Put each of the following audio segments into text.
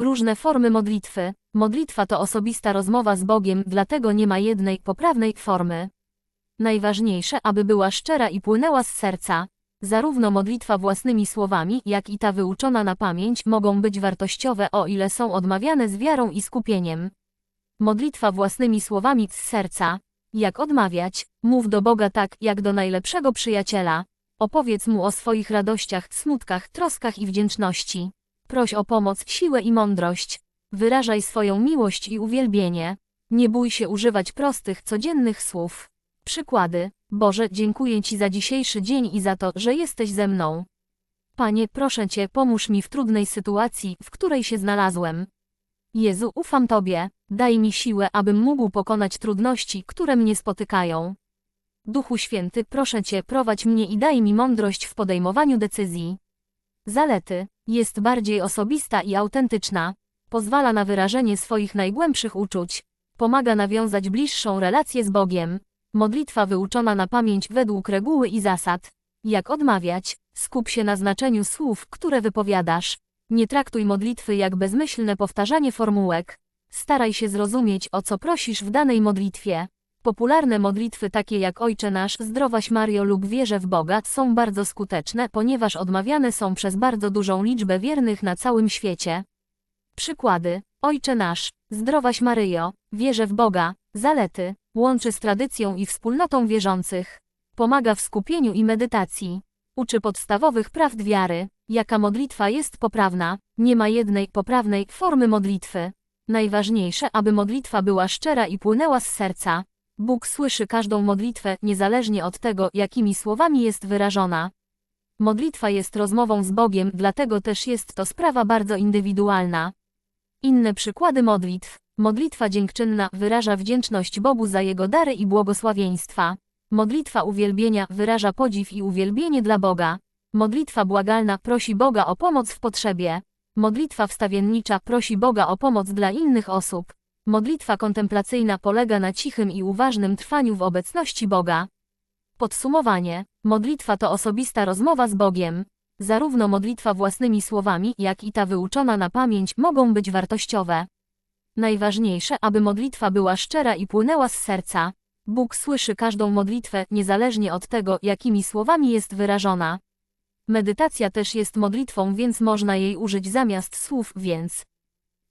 Różne formy modlitwy. Modlitwa to osobista rozmowa z Bogiem, dlatego nie ma jednej poprawnej formy. Najważniejsze, aby była szczera i płynęła z serca. Zarówno modlitwa własnymi słowami, jak i ta wyuczona na pamięć mogą być wartościowe, o ile są odmawiane z wiarą i skupieniem. Modlitwa własnymi słowami z serca. Jak odmawiać? Mów do Boga tak, jak do najlepszego przyjaciela. Opowiedz mu o swoich radościach, smutkach, troskach i wdzięczności. Proś o pomoc, siłę i mądrość. Wyrażaj swoją miłość i uwielbienie. Nie bój się używać prostych, codziennych słów. Przykłady. Boże, dziękuję Ci za dzisiejszy dzień i za to, że jesteś ze mną. Panie, proszę Cię, pomóż mi w trudnej sytuacji, w której się znalazłem. Jezu, ufam Tobie, daj mi siłę, abym mógł pokonać trudności, które mnie spotykają. Duchu Święty, proszę Cię, prowadź mnie i daj mi mądrość w podejmowaniu decyzji. Zalety. Jest bardziej osobista i autentyczna. Pozwala na wyrażenie swoich najgłębszych uczuć. Pomaga nawiązać bliższą relację z Bogiem. Modlitwa wyuczona na pamięć według reguły i zasad. Jak odmawiać? Skup się na znaczeniu słów, które wypowiadasz. Nie traktuj modlitwy jak bezmyślne powtarzanie formułek. Staraj się zrozumieć, o co prosisz w danej modlitwie. Popularne modlitwy takie jak Ojcze Nasz, Zdrowaś Mario lub Wierzę w Boga są bardzo skuteczne, ponieważ odmawiane są przez bardzo dużą liczbę wiernych na całym świecie. Przykłady. Ojcze Nasz, Zdrowaś Maryjo, Wierzę w Boga, Zalety, łączy z tradycją i wspólnotą wierzących. Pomaga w skupieniu i medytacji. Uczy podstawowych prawd wiary. Jaka modlitwa jest poprawna? Nie ma jednej poprawnej formy modlitwy. Najważniejsze, aby modlitwa była szczera i płynęła z serca. Bóg słyszy każdą modlitwę, niezależnie od tego, jakimi słowami jest wyrażona. Modlitwa jest rozmową z Bogiem, dlatego też jest to sprawa bardzo indywidualna. Inne przykłady modlitw. Modlitwa dziękczynna wyraża wdzięczność Bogu za Jego dary i błogosławieństwa. Modlitwa uwielbienia wyraża podziw i uwielbienie dla Boga. Modlitwa błagalna prosi Boga o pomoc w potrzebie. Modlitwa wstawiennicza prosi Boga o pomoc dla innych osób. Modlitwa kontemplacyjna polega na cichym i uważnym trwaniu w obecności Boga. Podsumowanie. Modlitwa to osobista rozmowa z Bogiem. Zarówno modlitwa własnymi słowami, jak i ta wyuczona na pamięć mogą być wartościowe. Najważniejsze, aby modlitwa była szczera i płynęła z serca. Bóg słyszy każdą modlitwę, niezależnie od tego, jakimi słowami jest wyrażona. Medytacja też jest modlitwą, więc można jej użyć zamiast słów, więc.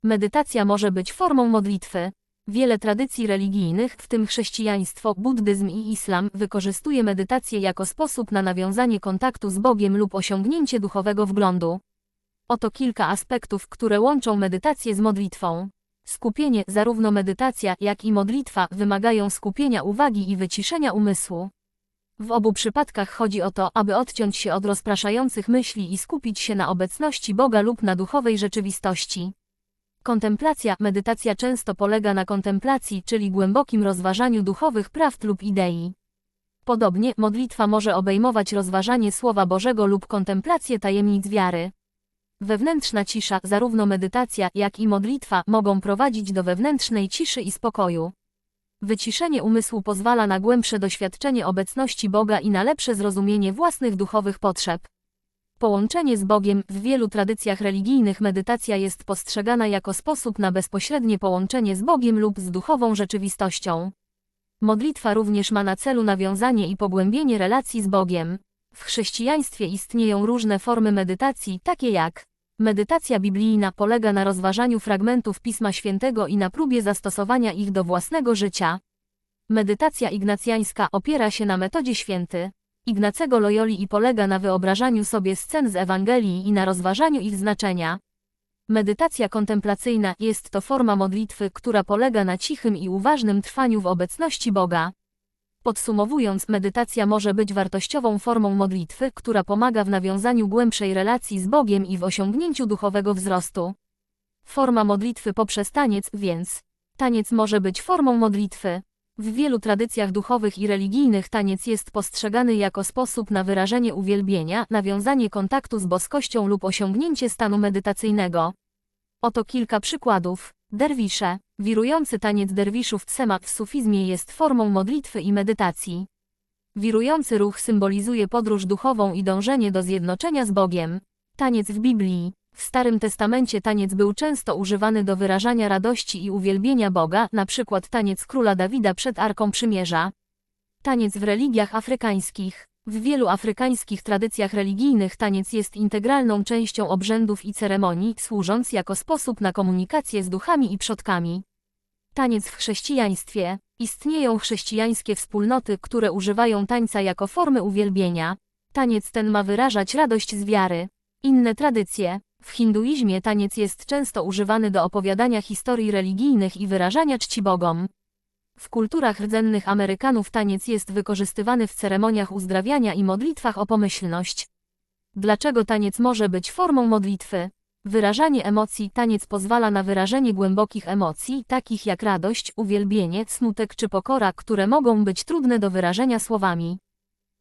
Medytacja może być formą modlitwy. Wiele tradycji religijnych, w tym chrześcijaństwo, buddyzm i islam, wykorzystuje medytację jako sposób na nawiązanie kontaktu z Bogiem lub osiągnięcie duchowego wglądu. Oto kilka aspektów, które łączą medytację z modlitwą. Skupienie, zarówno medytacja, jak i modlitwa wymagają skupienia uwagi i wyciszenia umysłu. W obu przypadkach chodzi o to, aby odciąć się od rozpraszających myśli i skupić się na obecności Boga lub na duchowej rzeczywistości. Kontemplacja, medytacja często polega na kontemplacji, czyli głębokim rozważaniu duchowych prawd lub idei. Podobnie, modlitwa może obejmować rozważanie Słowa Bożego lub kontemplację tajemnic wiary. Wewnętrzna cisza, zarówno medytacja, jak i modlitwa, mogą prowadzić do wewnętrznej ciszy i spokoju. Wyciszenie umysłu pozwala na głębsze doświadczenie obecności Boga i na lepsze zrozumienie własnych duchowych potrzeb. Połączenie z Bogiem w wielu tradycjach religijnych medytacja jest postrzegana jako sposób na bezpośrednie połączenie z Bogiem lub z duchową rzeczywistością. Modlitwa również ma na celu nawiązanie i pogłębienie relacji z Bogiem. W chrześcijaństwie istnieją różne formy medytacji, takie jak Medytacja biblijna polega na rozważaniu fragmentów Pisma Świętego i na próbie zastosowania ich do własnego życia. Medytacja ignacjańska opiera się na metodzie święty. Ignacego Loyoli i polega na wyobrażaniu sobie scen z Ewangelii i na rozważaniu ich znaczenia. Medytacja kontemplacyjna jest to forma modlitwy, która polega na cichym i uważnym trwaniu w obecności Boga. Podsumowując, medytacja może być wartościową formą modlitwy, która pomaga w nawiązaniu głębszej relacji z Bogiem i w osiągnięciu duchowego wzrostu. Forma modlitwy poprzez taniec, więc taniec może być formą modlitwy. W wielu tradycjach duchowych i religijnych taniec jest postrzegany jako sposób na wyrażenie uwielbienia, nawiązanie kontaktu z boskością lub osiągnięcie stanu medytacyjnego. Oto kilka przykładów. Derwisze. Wirujący taniec derwiszów Tsemak w sufizmie jest formą modlitwy i medytacji. Wirujący ruch symbolizuje podróż duchową i dążenie do zjednoczenia z Bogiem. Taniec w Biblii. W Starym Testamencie taniec był często używany do wyrażania radości i uwielbienia Boga, przykład taniec króla Dawida przed Arką Przymierza. Taniec w religiach afrykańskich. W wielu afrykańskich tradycjach religijnych taniec jest integralną częścią obrzędów i ceremonii, służąc jako sposób na komunikację z duchami i przodkami. Taniec w chrześcijaństwie. Istnieją chrześcijańskie wspólnoty, które używają tańca jako formy uwielbienia. Taniec ten ma wyrażać radość z wiary. Inne tradycje. W hinduizmie taniec jest często używany do opowiadania historii religijnych i wyrażania czci bogom. W kulturach rdzennych Amerykanów taniec jest wykorzystywany w ceremoniach uzdrawiania i modlitwach o pomyślność. Dlaczego taniec może być formą modlitwy? Wyrażanie emocji Taniec pozwala na wyrażenie głębokich emocji, takich jak radość, uwielbienie, smutek czy pokora, które mogą być trudne do wyrażenia słowami.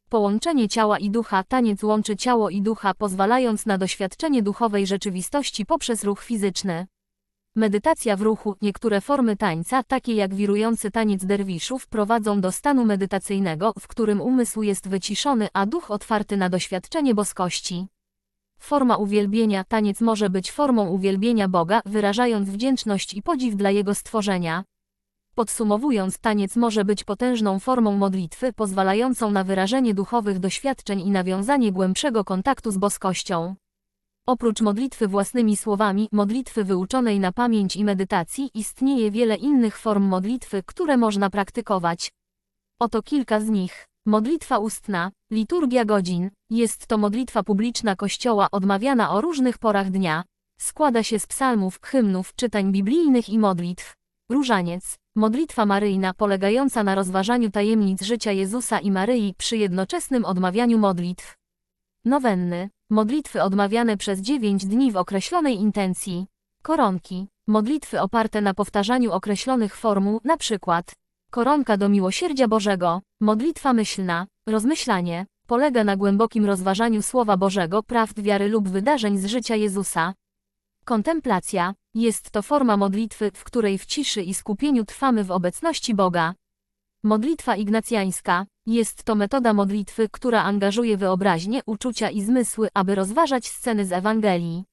Połączenie ciała i ducha Taniec łączy ciało i ducha, pozwalając na doświadczenie duchowej rzeczywistości poprzez ruch fizyczny. Medytacja w ruchu Niektóre formy tańca, takie jak wirujący taniec derwiszów, prowadzą do stanu medytacyjnego, w którym umysł jest wyciszony, a duch otwarty na doświadczenie boskości. Forma uwielbienia Taniec może być formą uwielbienia Boga, wyrażając wdzięczność i podziw dla Jego stworzenia. Podsumowując, taniec może być potężną formą modlitwy, pozwalającą na wyrażenie duchowych doświadczeń i nawiązanie głębszego kontaktu z boskością. Oprócz modlitwy własnymi słowami, modlitwy wyuczonej na pamięć i medytacji, istnieje wiele innych form modlitwy, które można praktykować. Oto kilka z nich. Modlitwa ustna, liturgia godzin, jest to modlitwa publiczna Kościoła odmawiana o różnych porach dnia. Składa się z psalmów, hymnów, czytań biblijnych i modlitw. Różaniec, modlitwa maryjna polegająca na rozważaniu tajemnic życia Jezusa i Maryi przy jednoczesnym odmawianiu modlitw. Nowenny, modlitwy odmawiane przez dziewięć dni w określonej intencji. Koronki, modlitwy oparte na powtarzaniu określonych formuł, przykład Koronka do miłosierdzia Bożego, modlitwa myślna, rozmyślanie, polega na głębokim rozważaniu Słowa Bożego, prawd wiary lub wydarzeń z życia Jezusa. Kontemplacja jest to forma modlitwy, w której w ciszy i skupieniu trwamy w obecności Boga. Modlitwa ignacjańska jest to metoda modlitwy, która angażuje wyobraźnię, uczucia i zmysły, aby rozważać sceny z Ewangelii.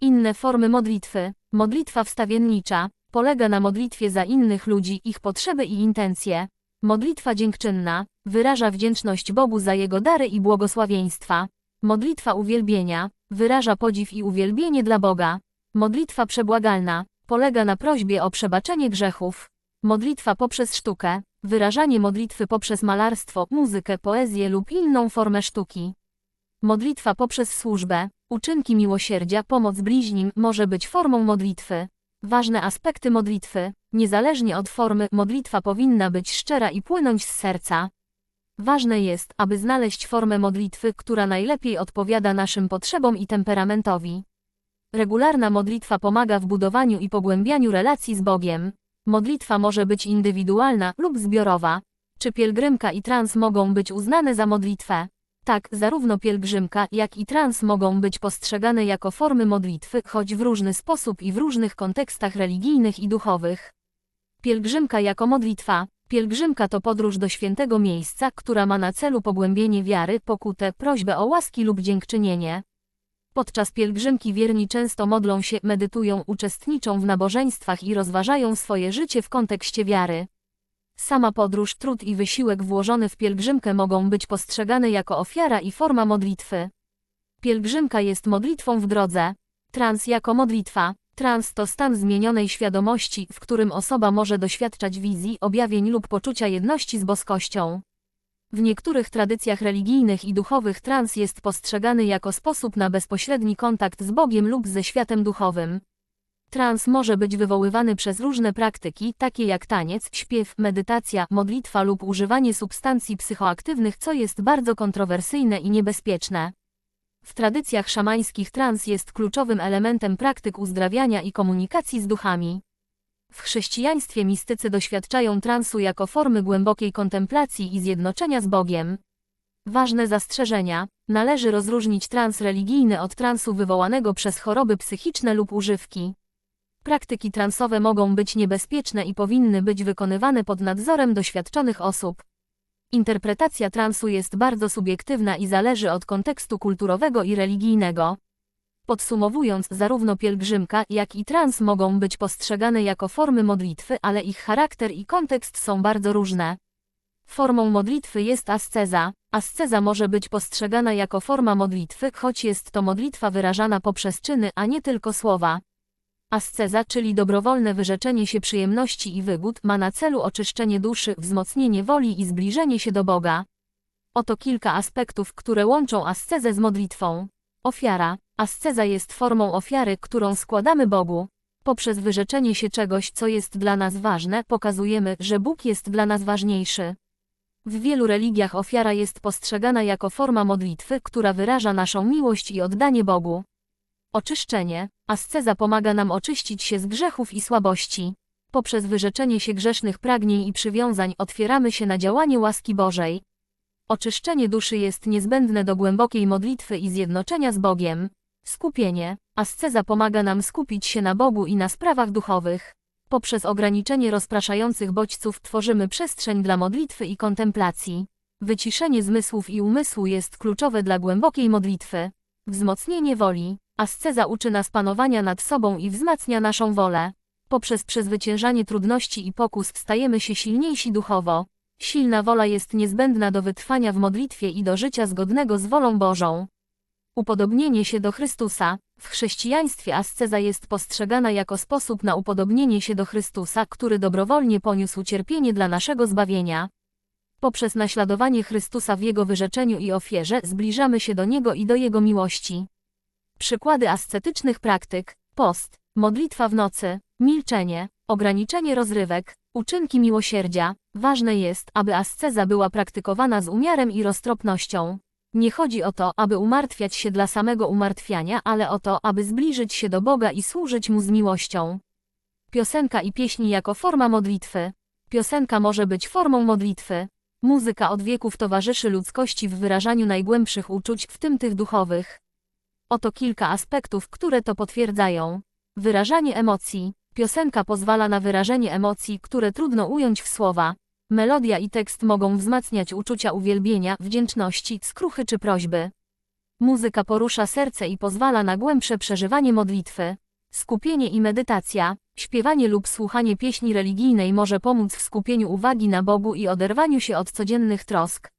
Inne formy modlitwy. Modlitwa wstawiennicza polega na modlitwie za innych ludzi, ich potrzeby i intencje. Modlitwa dziękczynna wyraża wdzięczność Bogu za Jego dary i błogosławieństwa. Modlitwa uwielbienia wyraża podziw i uwielbienie dla Boga. Modlitwa przebłagalna polega na prośbie o przebaczenie grzechów. Modlitwa poprzez sztukę wyrażanie modlitwy poprzez malarstwo, muzykę, poezję lub inną formę sztuki. Modlitwa poprzez służbę, uczynki miłosierdzia, pomoc bliźnim może być formą modlitwy. Ważne aspekty modlitwy. Niezależnie od formy, modlitwa powinna być szczera i płynąć z serca. Ważne jest, aby znaleźć formę modlitwy, która najlepiej odpowiada naszym potrzebom i temperamentowi. Regularna modlitwa pomaga w budowaniu i pogłębianiu relacji z Bogiem. Modlitwa może być indywidualna lub zbiorowa. Czy pielgrzymka i trans mogą być uznane za modlitwę? Tak, zarówno pielgrzymka, jak i trans mogą być postrzegane jako formy modlitwy, choć w różny sposób i w różnych kontekstach religijnych i duchowych. Pielgrzymka jako modlitwa. Pielgrzymka to podróż do świętego miejsca, która ma na celu pogłębienie wiary, pokutę, prośbę o łaski lub dziękczynienie. Podczas pielgrzymki wierni często modlą się, medytują, uczestniczą w nabożeństwach i rozważają swoje życie w kontekście wiary. Sama podróż, trud i wysiłek włożony w pielgrzymkę mogą być postrzegane jako ofiara i forma modlitwy. Pielgrzymka jest modlitwą w drodze. Trans jako modlitwa. Trans to stan zmienionej świadomości, w którym osoba może doświadczać wizji, objawień lub poczucia jedności z boskością. W niektórych tradycjach religijnych i duchowych trans jest postrzegany jako sposób na bezpośredni kontakt z Bogiem lub ze światem duchowym. Trans może być wywoływany przez różne praktyki, takie jak taniec, śpiew, medytacja, modlitwa lub używanie substancji psychoaktywnych, co jest bardzo kontrowersyjne i niebezpieczne. W tradycjach szamańskich trans jest kluczowym elementem praktyk uzdrawiania i komunikacji z duchami. W chrześcijaństwie mistycy doświadczają transu jako formy głębokiej kontemplacji i zjednoczenia z Bogiem. Ważne zastrzeżenia. Należy rozróżnić trans religijny od transu wywołanego przez choroby psychiczne lub używki. Praktyki transowe mogą być niebezpieczne i powinny być wykonywane pod nadzorem doświadczonych osób. Interpretacja transu jest bardzo subiektywna i zależy od kontekstu kulturowego i religijnego. Podsumowując, zarówno pielgrzymka, jak i trans mogą być postrzegane jako formy modlitwy, ale ich charakter i kontekst są bardzo różne. Formą modlitwy jest asceza. Asceza może być postrzegana jako forma modlitwy, choć jest to modlitwa wyrażana poprzez czyny, a nie tylko słowa. Asceza, czyli dobrowolne wyrzeczenie się przyjemności i wygód, ma na celu oczyszczenie duszy, wzmocnienie woli i zbliżenie się do Boga. Oto kilka aspektów, które łączą ascezę z modlitwą. Ofiara. Asceza jest formą ofiary, którą składamy Bogu. Poprzez wyrzeczenie się czegoś, co jest dla nas ważne, pokazujemy, że Bóg jest dla nas ważniejszy. W wielu religiach ofiara jest postrzegana jako forma modlitwy, która wyraża naszą miłość i oddanie Bogu. Oczyszczenie. Asceza pomaga nam oczyścić się z grzechów i słabości. Poprzez wyrzeczenie się grzesznych pragnień i przywiązań otwieramy się na działanie łaski Bożej. Oczyszczenie duszy jest niezbędne do głębokiej modlitwy i zjednoczenia z Bogiem. Skupienie. Asceza pomaga nam skupić się na Bogu i na sprawach duchowych. Poprzez ograniczenie rozpraszających bodźców tworzymy przestrzeń dla modlitwy i kontemplacji. Wyciszenie zmysłów i umysłu jest kluczowe dla głębokiej modlitwy. Wzmocnienie woli. Asceza uczy nas panowania nad sobą i wzmacnia naszą wolę. Poprzez przezwyciężanie trudności i pokus stajemy się silniejsi duchowo. Silna wola jest niezbędna do wytrwania w modlitwie i do życia zgodnego z wolą Bożą. Upodobnienie się do Chrystusa. W chrześcijaństwie asceza jest postrzegana jako sposób na upodobnienie się do Chrystusa, który dobrowolnie poniósł cierpienie dla naszego zbawienia. Poprzez naśladowanie Chrystusa w Jego wyrzeczeniu i ofierze zbliżamy się do Niego i do Jego miłości. Przykłady ascetycznych praktyk, post, modlitwa w nocy, milczenie, ograniczenie rozrywek, uczynki miłosierdzia. Ważne jest, aby asceza była praktykowana z umiarem i roztropnością. Nie chodzi o to, aby umartwiać się dla samego umartwiania, ale o to, aby zbliżyć się do Boga i służyć Mu z miłością. Piosenka i pieśni jako forma modlitwy. Piosenka może być formą modlitwy. Muzyka od wieków towarzyszy ludzkości w wyrażaniu najgłębszych uczuć, w tym tych duchowych. Oto kilka aspektów, które to potwierdzają. Wyrażanie emocji. Piosenka pozwala na wyrażenie emocji, które trudno ująć w słowa. Melodia i tekst mogą wzmacniać uczucia uwielbienia, wdzięczności, skruchy czy prośby. Muzyka porusza serce i pozwala na głębsze przeżywanie modlitwy. Skupienie i medytacja. Śpiewanie lub słuchanie pieśni religijnej może pomóc w skupieniu uwagi na Bogu i oderwaniu się od codziennych trosk.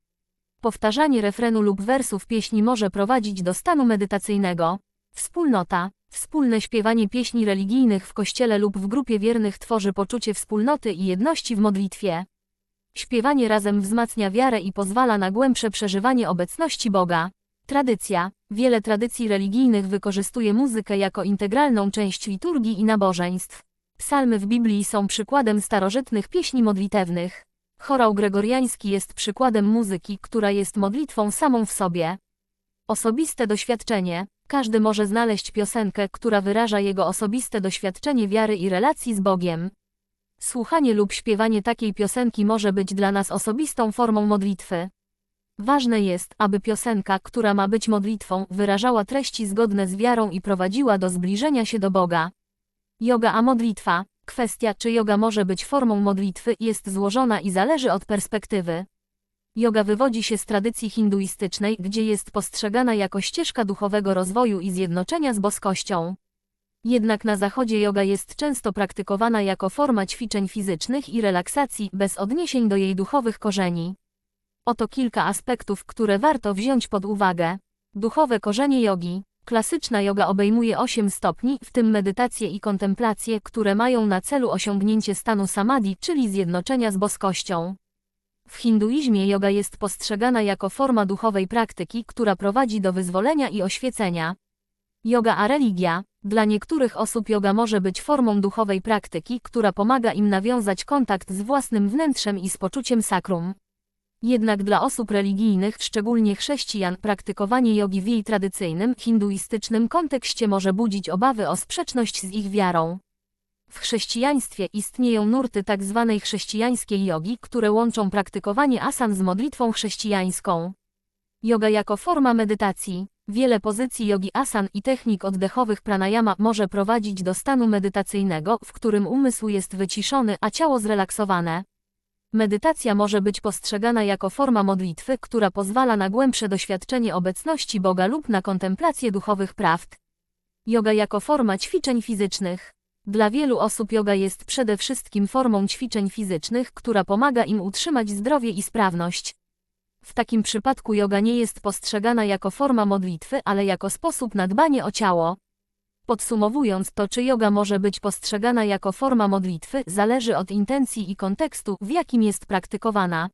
Powtarzanie refrenu lub wersów pieśni może prowadzić do stanu medytacyjnego. Wspólnota. Wspólne śpiewanie pieśni religijnych w kościele lub w grupie wiernych tworzy poczucie wspólnoty i jedności w modlitwie. Śpiewanie razem wzmacnia wiarę i pozwala na głębsze przeżywanie obecności Boga. Tradycja. Wiele tradycji religijnych wykorzystuje muzykę jako integralną część liturgii i nabożeństw. Psalmy w Biblii są przykładem starożytnych pieśni modlitewnych. Chorał gregoriański jest przykładem muzyki, która jest modlitwą samą w sobie. Osobiste doświadczenie. Każdy może znaleźć piosenkę, która wyraża jego osobiste doświadczenie wiary i relacji z Bogiem. Słuchanie lub śpiewanie takiej piosenki może być dla nas osobistą formą modlitwy. Ważne jest, aby piosenka, która ma być modlitwą, wyrażała treści zgodne z wiarą i prowadziła do zbliżenia się do Boga. Yoga a modlitwa. Kwestia, czy yoga może być formą modlitwy, jest złożona i zależy od perspektywy. Yoga wywodzi się z tradycji hinduistycznej, gdzie jest postrzegana jako ścieżka duchowego rozwoju i zjednoczenia z boskością. Jednak na zachodzie yoga jest często praktykowana jako forma ćwiczeń fizycznych i relaksacji, bez odniesień do jej duchowych korzeni. Oto kilka aspektów, które warto wziąć pod uwagę. Duchowe korzenie jogi. Klasyczna yoga obejmuje 8 stopni, w tym medytację i kontemplację, które mają na celu osiągnięcie stanu samadhi, czyli zjednoczenia z boskością. W hinduizmie yoga jest postrzegana jako forma duchowej praktyki, która prowadzi do wyzwolenia i oświecenia. Yoga a religia. Dla niektórych osób yoga może być formą duchowej praktyki, która pomaga im nawiązać kontakt z własnym wnętrzem i z poczuciem sakrum. Jednak dla osób religijnych, szczególnie chrześcijan, praktykowanie jogi w jej tradycyjnym, hinduistycznym kontekście może budzić obawy o sprzeczność z ich wiarą. W chrześcijaństwie istnieją nurty tzw. Tak chrześcijańskiej jogi, które łączą praktykowanie asan z modlitwą chrześcijańską. Yoga jako forma medytacji. Wiele pozycji jogi asan i technik oddechowych pranayama może prowadzić do stanu medytacyjnego, w którym umysł jest wyciszony, a ciało zrelaksowane. Medytacja może być postrzegana jako forma modlitwy, która pozwala na głębsze doświadczenie obecności Boga lub na kontemplację duchowych prawd. Yoga jako forma ćwiczeń fizycznych. Dla wielu osób yoga jest przede wszystkim formą ćwiczeń fizycznych, która pomaga im utrzymać zdrowie i sprawność. W takim przypadku yoga nie jest postrzegana jako forma modlitwy, ale jako sposób na dbanie o ciało. Podsumowując to, czy yoga może być postrzegana jako forma modlitwy, zależy od intencji i kontekstu, w jakim jest praktykowana.